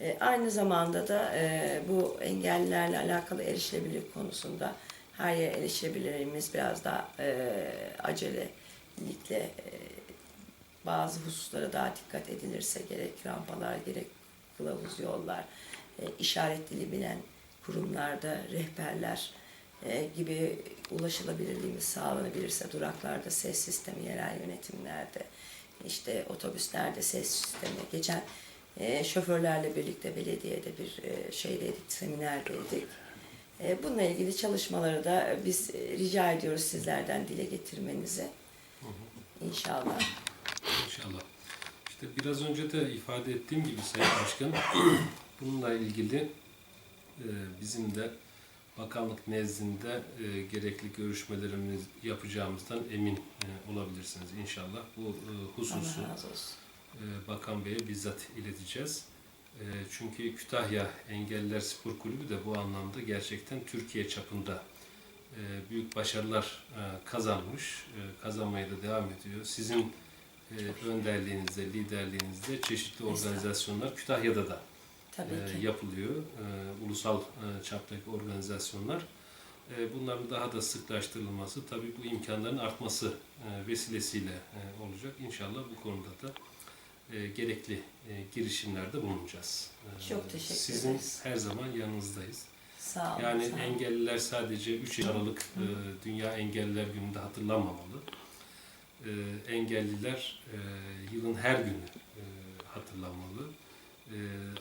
E, aynı zamanda da e, bu engellilerle alakalı erişilebilirlik konusunda her yere erişebilirliğimiz biraz daha e, acelelikle e, bazı hususlara daha dikkat edilirse gerek rampalar gerek kılavuz yollar, e, işaret dili bilen kurumlarda rehberler e, gibi ulaşılabilirliğimiz sağlanabilirse duraklarda ses sistemi, yerel yönetimlerde, işte otobüslerde ses sistemi, geçen e, şoförlerle birlikte belediyede bir e, şeydeydik, seminerdeydik. E, bununla ilgili çalışmaları da biz e, rica ediyoruz sizlerden dile getirmenizi. İnşallah. İnşallah. İşte biraz önce de ifade ettiğim gibi Sayın Başkan, bununla ilgili e, bizim de bakanlık nezdinde e, gerekli görüşmelerimiz yapacağımızdan emin e, olabilirsiniz inşallah. Bu e, hususu E, Bakan Bey'e bizzat ileteceğiz. E, Çünkü Kütahya Engelliler Spor Kulübü de bu anlamda gerçekten Türkiye çapında e, büyük başarılar kazanmış, kazanmaya da devam ediyor. Sizin önderliğinizde, liderliğinizde çeşitli organizasyonlar Kütahya'da da Tabii ki. yapılıyor. Ulusal çaptaki organizasyonlar. Bunların daha da sıklaştırılması, tabii bu imkanların artması vesilesiyle olacak. İnşallah bu konuda da e, gerekli e, girişimlerde bulunacağız. E, Çok teşekkür Sizin ederiz. her zaman yanınızdayız. Sağ olun. Yani sağ olun. engelliler sadece 3 Aralık e, Dünya Engelliler Günü'nde hatırlanmamalı. E, engelliler e, yılın her günü e, hatırlanmalı. E,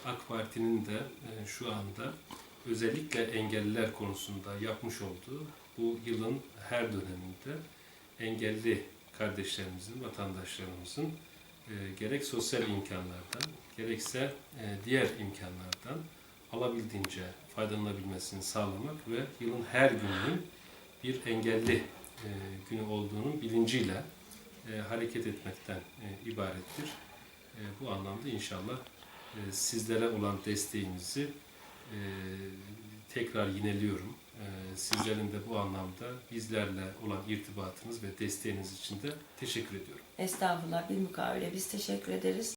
AK Parti'nin de e, şu anda özellikle engelliler konusunda yapmış olduğu bu yılın her döneminde engelli kardeşlerimizin, vatandaşlarımızın e, gerek sosyal imkanlardan, gerekse e, diğer imkanlardan alabildiğince faydalanabilmesini sağlamak ve yılın her gününün bir engelli e, günü olduğunun bilinciyle hareket etmekten ibarettir. Bu anlamda inşallah sizlere olan desteğimizi e, tekrar yineliyorum. Sizlerin de bu anlamda bizlerle olan irtibatınız ve desteğiniz için de teşekkür ediyorum. Estağfurullah bir mukavele biz teşekkür ederiz.